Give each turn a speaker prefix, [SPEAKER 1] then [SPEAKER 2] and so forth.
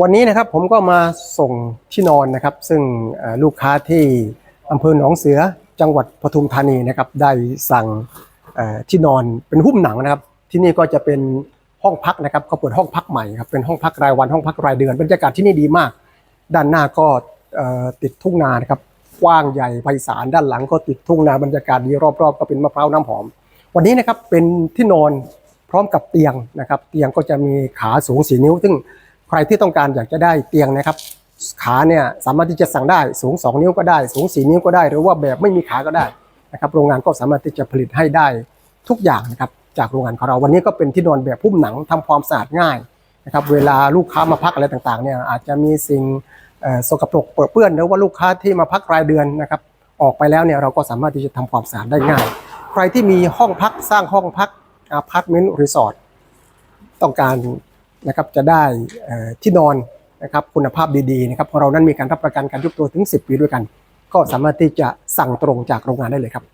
[SPEAKER 1] วันนี้นะครับผมก็มาส่งที่นอนนะครับ ซึ่งลูกค้าที่อำเภอหนองเสือจังหวัดปทุมธานีนะครับ ได้สั่งที่นอนเป็นหุ้มหนังนะครับ ที่นี่ก็จะเป็นห้องพักนะครับเขาเปิดห้องพักใหม่ครับเป็นห้องพักรายวันห้องพักรายเดือนบรรยากาศที่นี่ดีมาก ด้านหน้าก็ติดทุ่งนานะครับกว้างใหญ่ไพศาลด้านหลังก็ติดทุ่งนาบรรยากาศดีรอบๆ ก็เป็นมะพร้าวน้ำหอม วันนี้นะครับเป็นที่นอน ร้อมกับเตียงนะครับ เตียงก็จะมีขาสูงสีนิ้ว ซึ่งใครที่ต้องการอยากจะได้เตียงนะครับ ขาเนี่ยสามารถที่จะสั่งได้สูง 2 นิ้วก็ได้ สูง4นิ้วก็ได้ หรือว่าแบบไม่มีขาก็ได้นะครับ โรงงานก็สามารถที่จะผลิตให้ได้ทุกอย่างนะครับจากโรงงานของเราวันนี้ก็เป็นที่นอนแบบพุ่มหนังทำความสะอาดง่ายนะครับเวลาลูกค้ามาพักอะไรต่างๆเนี่ยอาจจะมีสิ่งสกปรกเปื้อนเปื้อนหรือว่าลูกค้าที่มาพักรายเดือนนะครับออกไปแล้วเนี่ยเราก็สามารถที่จะทำความสะอาดได้ง่าย ใครที่มีห้องพักสร้างห้องพัก อพาร์ตเมนต์รีสอร์ทต้องการนะครับจะได้ที่นอนนะครับคุณภาพดีๆนะครับของเรานั้นมีการรับประกันการยุบตัวถึง 10 ปีด้วยกัน ก็สามารถที่จะสั่งตรงจากโรงงานได้เลยครับ